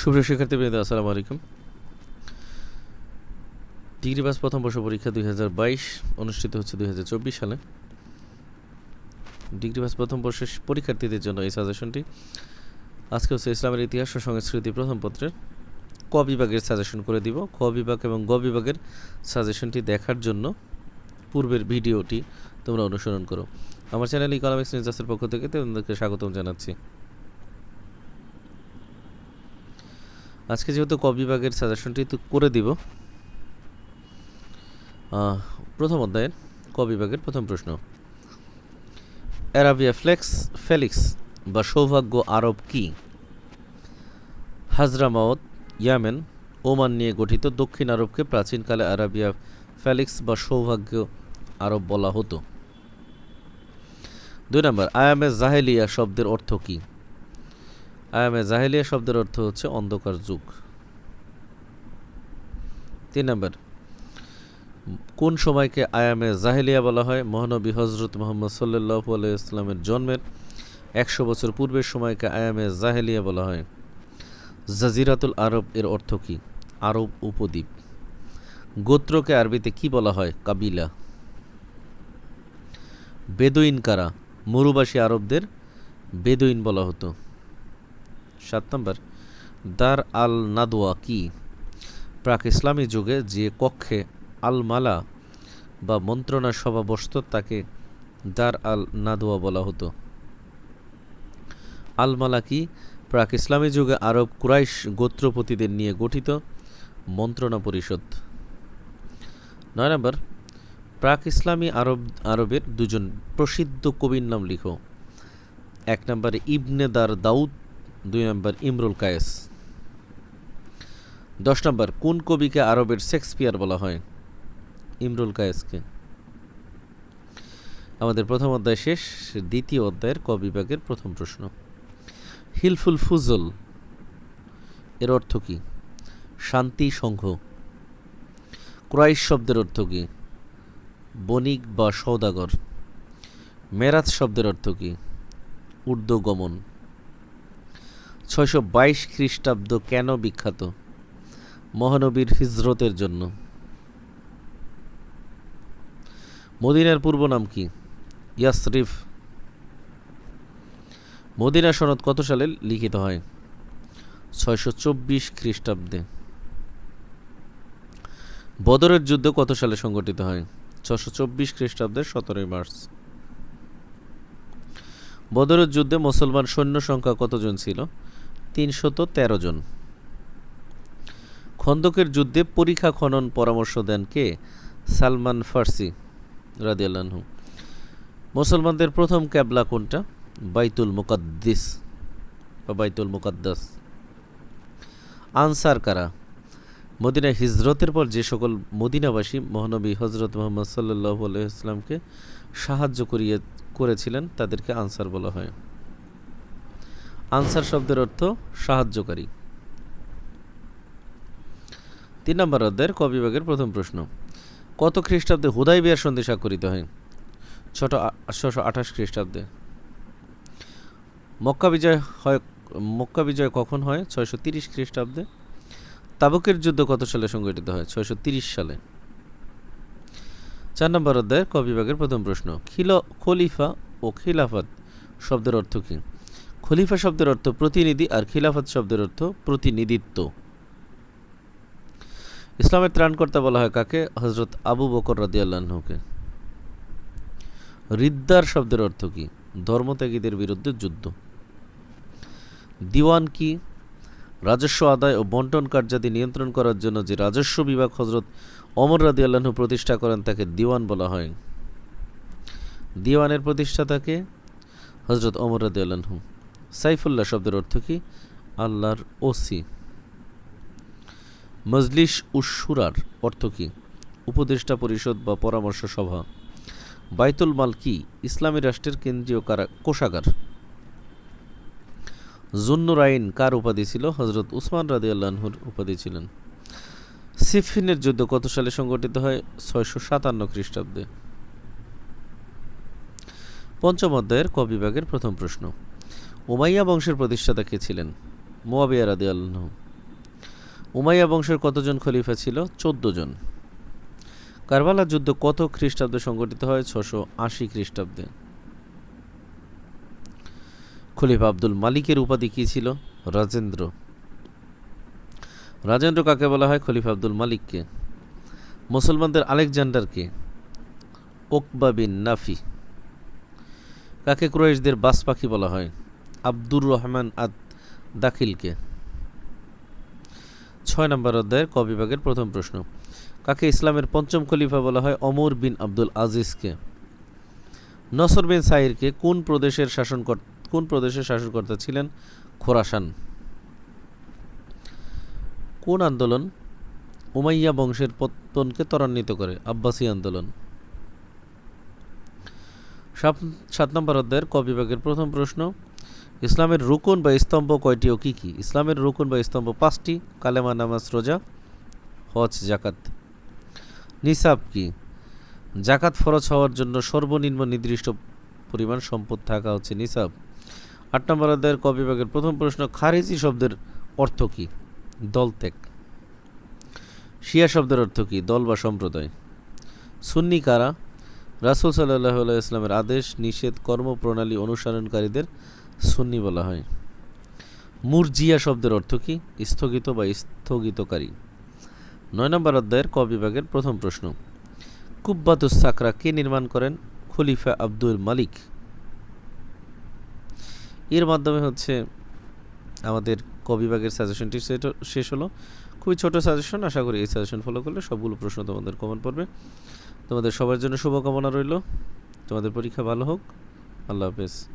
সুপ্রিয় শিক্ষার্থীবৃন্দ, আসসালামু আলাইকুম। ডিগ্রি পাস প্রথম বর্ষ পরীক্ষা দুই হাজার বাইশ, অনুষ্ঠিত হচ্ছে দুই হাজার চব্বিশ সালে। ডিগ্রি পাস প্রথম বর্ষের পরীক্ষার্থীদের জন্য এই সাজেশনটি। আজকে হচ্ছে ইসলামের ইতিহাস ও সংস্কৃতি প্রথম পত্রের ক বিভাগের সাজেশন করে দিব। ক বিভাগ এবং গ বিভাগের সাজেশনটি দেখার জন্য পূর্বের ভিডিওটি তোমরা অনুসরণ করো। আমার চ্যানেল ইকোনমিক্স নিউজাসের পক্ষ থেকে তোমাদেরকে স্বাগতম জানাচ্ছি। আজকে যেহেতু ক বিভাগের সাজেশনটি তো করে দিব প্রথম অধ্যায়ের ক বিভাগের প্রথম প্রশ্ন। অ্যারাবিয়া ফ্লেক্স, ফেলিক্স বা সৌভাগ্য আরব কি? হাজরামাওত ইয়ামেন, ওমান নিয়ে গঠিত দক্ষিণ আরবকে প্রাচীনকালে আরাবিয়া ফেলিক্স বা সৌভাগ্য আরব বলা হতো। দুই নম্বর, আয়ামে জাহেলিয়া শব্দের অর্থ কী? আয়ামে জাহেলিয়া শব্দের অর্থ হচ্ছে অন্ধকার যুগ। তিন নম্বর, কোন সময়কে আয়ামে জাহেলিয়া বলা হয়? মহানবী হজরত মোহাম্মদ সাল্লাহ ইসলামের জন্মের একশো বছর পূর্বের সময়কে আয়ামে জাহেলিয়া বলা হয়। জাজিরাতুল আরব এর অর্থ কী? আরব উপদ্বীপ। গোত্রকে আরবিতে কি বলা হয়? কাবিলা। বেদুইন কারা? মরুবাসী আরবদের বেদুইন বলা হতো। সাত নম্বর, দার আল নাদোয়া কি প্রাক ইসলামী যুগে যে কক্ষে আল মালা বা মন্ত্রণা সভা বসত, তাকে দার আল নাদোয়া বলা হতো। আল মালা কি প্রাক ইসলামী যুগে আরব কুরাইশ গোত্রপতিদের নিয়ে গঠিত? মন্ত্রণা পরিষদ। নয় নম্বর, প্রাক ইসলামী আরব, আরবের দুজন প্রসিদ্ধ কবির নাম লিখো। এক নম্বরে, ইবনে দার দাউদ দুই নম্বর, ইমরুল কায়েস। দশ নম্বর, কোন কবিকে আরবের শেক্সপিয়ার বলা হয়? ইমরুল কায়েসকে। আমাদের প্রথম অধ্যায় শেষ, দ্বিতীয় অধ্যায়ের ক বিভাগের প্রথম প্রশ্ন। হিলফুল ফুজল, এর অর্থ কি? শান্তি সংঘ। ক্রাইশ শব্দের অর্থ কি? বণিক বা সৌদাগর মেরাজ শব্দের অর্থ কি? ঊর্ধ্বগমন। ছয়শো বাইশ খ্রিস্টাব্দ কেন বিখ্যাত? মহানবীর হিজরতের জন্য। মদিনার পূর্ব নাম কি? ইয়াসরিফ। মদিনা সনদ কত সালে লিখিত হয়? ছয়শো চব্বিশ খ্রিস্টাব্দে। বদরের যুদ্ধ কত সালে সংগঠিত হয়? ছশো চব্বিশ খ্রিস্টাব্দের সতেরোই মার্চ। বদরের যুদ্ধে মুসলমান সৈন্য সংখ্যা কতজন ছিল? তিনশত তেরো জন। খন্দকের যুদ্ধে পরীক্ষা খনন পরামর্শ দেন কে? সালমান ফার্সি, রাদিয়াল্লাহু মুসলমানদের প্রথম ক্যাবলা কোনটা? বাইতুল মুকাদ্দিস। বা বাইতুল মুকাদ্দাস। আনসার কারা? মদিনা হিজরতের পর যে সকল মদিনাবাসী মহানবী হজরত মোহাম্মদ সাল্লাহ আলাইসলামকে সাহায্য করিয়ে করেছিলেন, তাদেরকে আনসার বলা হয়। আনসার শব্দের অর্থ সাহায্যকারী। তিন নম্বর অধ্যায়ের ক বিভাগের প্রথম প্রশ্ন। কত খ্রিস্টাব্দে হুদাই বিয়ার সন্ধি স্বাক্ষরিত হয়? ছোট ছশো আঠাশ খ্রিস্টাব্দে। মক্কা বিজয় হয়, মক্কা বিজয় কখন হয়? ছয়শো তিরিশ খ্রিস্টাব্দে। তাবুকের যুদ্ধ কত সালে সংগঠিত হয়? ছয়শো তিরিশ সালে। চার নম্বর অধ্যায়ের ক বিভাগের প্রথম প্রশ্ন। খিল, খলিফা ও খিলাফত শব্দের অর্থ কী? খলিফা শব্দের অর্থ প্রতিনিধি আর খিলাফত শব্দের অর্থ প্রতিনিধিত্ব। ইসলামের ত্রাণকর্তা বলা হয় কাকে? হজরত আবু বকর রাদিয়াল্লাহকে রিদ্দার শব্দের অর্থ কি? ধর্মত্যাগীদের বিরুদ্ধে যুদ্ধ। দিওয়ান কি? রাজস্ব আদায় ও বন্টন কার্যাদি নিয়ন্ত্রণ করার জন্য যে রাজস্ব বিভাগ হজরত অমর রাদি আল্লাহ প্রতিষ্ঠা করেন, তাকে দিওয়ান বলা হয়। দিওয়ানের প্রতিষ্ঠাতাকে হজরত অমর রাদি আল্লাহ সাইফুল্লাহ শব্দের অর্থ কি? আল্লাহর ওসি। মজলিস উশুরার অর্থ কি? উপদেষ্টা পরিষদ বা পরামর্শ সভা। বাইতুল মাল কি? ইসলামী রাষ্ট্রের কেন্দ্রীয় কারা, কোষাগার। জুন্নুর আইন কার উপাধি ছিল? হজরত উসমান রাদি আল্লাহর উপাধি ছিলেন। সিফিনের যুদ্ধ কত সালে সংগঠিত হয়? ছয়শো সাতান্ন খ্রিস্টাব্দে। পঞ্চম অধ্যায়ের ক বিভাগের প্রথম প্রশ্ন। উমাইয়া বংশের প্রতিষ্ঠাতা কে ছিলেন? মোয়াবিয়া রাদি আল্লাহ উমাইয়া বংশের কতজন খলিফা ছিল? চোদ্দ জন। কারবালা যুদ্ধ কত খ্রিস্টাব্দে সংগঠিত হয়? ছশো আশি খ্রিস্টাব্দে। খলিফা আব্দুল মালিকের উপাধি কী ছিল? রাজেন্দ্র। রাজেন্দ্র কাকে বলা হয়? খলিফা আব্দুল মালিককে। মুসলমানদের আলেকজান্ডারকে ওকবা বিন নাফি। কাকে কুরাইশদের বাস পাখি বলা হয়? আব্দুর রহমান আদ দাখিলকে। ছয় নম্বর অধ্যায়ের ক বিভাগের প্রথম প্রশ্ন। কাকে ইসলামের পঞ্চম খলিফা বলা হয়? অমর বিন আব্দুল আজিজকে। নসর বিন সাহিরকে কোন প্রদেশের শাসন কোন প্রদেশের শাসনকর্তা ছিলেন? খোরাসান। কোন আন্দোলন? উমাইয়া বংশের পতনকে ত্বরান্বিত করে, আব্বাসী আন্দোলন। সাত নম্বর অধ্যায়ের ক বিভাগের প্রথম প্রশ্ন ইসলামের রুকুন বা স্তম্ভ কয়টি ও কী কী? ইসলামের রুকুন বা স্তম্ভ পাঁচটি। কালেমা, নামাজ, রোজা, হজ জাকাত নিসাব কি? জাকাত ফরজ হওয়ার জন্য সর্বনিম্ন নির্দিষ্ট পরিমাণ সম্পদ থাকা হচ্ছে নিসাব। আট নম্বর অধ্যায়ের ক বিভাগের প্রথম প্রশ্ন, খারিজি শব্দের অর্থ কী? দল ত্যাগ। শিয়া শব্দের অর্থ কী? দল বা সম্প্রদায়। সুন্নি কারা? রাসুল সাল্লাহ ইসলামের আদেশ, নিষেধ, কর্মপ্রণালী অনুসরণকারীদের সুন্নি বলা হয়। মুরজিয়া শব্দের অর্থ কি? স্থগিত বা স্থগিতকারী। নয় নম্বর অধ্যায়ের ক বিভাগের প্রথম প্রশ্ন। কুব্বাতুস সাকরা কে নির্মাণ করেন? খলিফা আব্দুল মালিক। এর মাধ্যমে হচ্ছে আমাদের ক বিভাগের সাজেশনটি শেষ হলো। খুবই ছোট সাজেশন, আশা করি এই সাজেশন ফলো করলে সবগুলো প্রশ্ন তোমাদের কমন পড়বে। তোমাদের সবার জন্য শুভকামনা রইল। তোমাদের পরীক্ষা ভালো হোক। আল্লাহ হাফেজ।